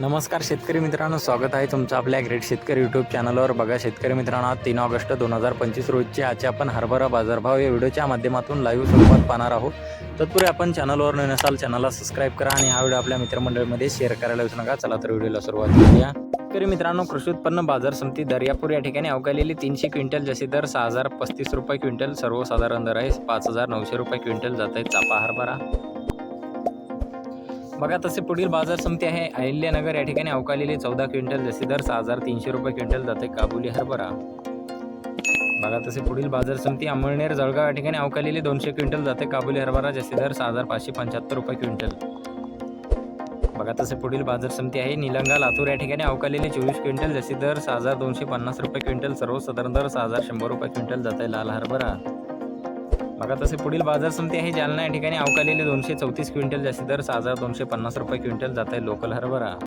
नमस्कार शेतकरी मित्रांनो स्वागत आहे तुमचं आपल्या ग्रेट शेतकरी यूट्यूब चॅनलवर बघा शेतकरी मित्रांनो तीन ऑगस्ट दोन हजार पंचवीस रोजचे आजचे आपण हरभरा बाजारभाव या व्हिडिओच्या माध्यमातून लाईव्ह स्वरूपात पाहणार आहोत. तत्पूर्वी आपण चॅनलवर नवीन असाल चॅनलला सबस्क्राईब करा आणि हा व्हिडिओ आपल्या मित्रमंडळीमध्ये शेअर करायला विसरू नका. चला तर व्हिडिओला सुरुवात करूया. शेतकरी मित्रांनो कृषी उत्पन्न बाजार समिती दर्यापूर या ठिकाणी अवकालेली तीनशे क्विंटल जसे दर सहा हजार पस्तीस रुपये क्विंटल सर्वसाधारण दर आहे पाच हजार नऊशे रुपये क्विंटल जात आहे चापा हरभरा. बघा तसे पुढील बाजार समिती आहे. अहिल्यानगर या ठिकाणी अवकालेली चौदा क्विंटल जसे दर सहा हजार तीनशे रुपये क्विंटल जाते. काबुली हरभरा. बघा तसे पुढील बाजार समिती अमळनेर जळगाव या ठिकाणी अवकालेली दोनशे क्विंटल जाते. काबुली हरभरा जसे दर सहा हजार पाचशे पंच्याहत्तर रुपये क्विंटल. बघा तसे पुढील बाजार समिती आहे. निलंगा लातूर या ठिकाणी अवकालेले चोवीस क्विंटल जसे दर सहा हजार दोनशे पन्नास रुपये क्विंटल सर्वसाधारण दर सहा हजार शंभर रुपये क्विंटल जाते. लाल हरभरा. बघा तसे पुढील बाजार समिती आहे जालना या ठिकाणी अवकालेले दोनशे चौतीस क्विंटल जास्ती दर सहा हजार दोनशे पन्नास रुपये क्विंटल जात आहे लोकल हरभरा.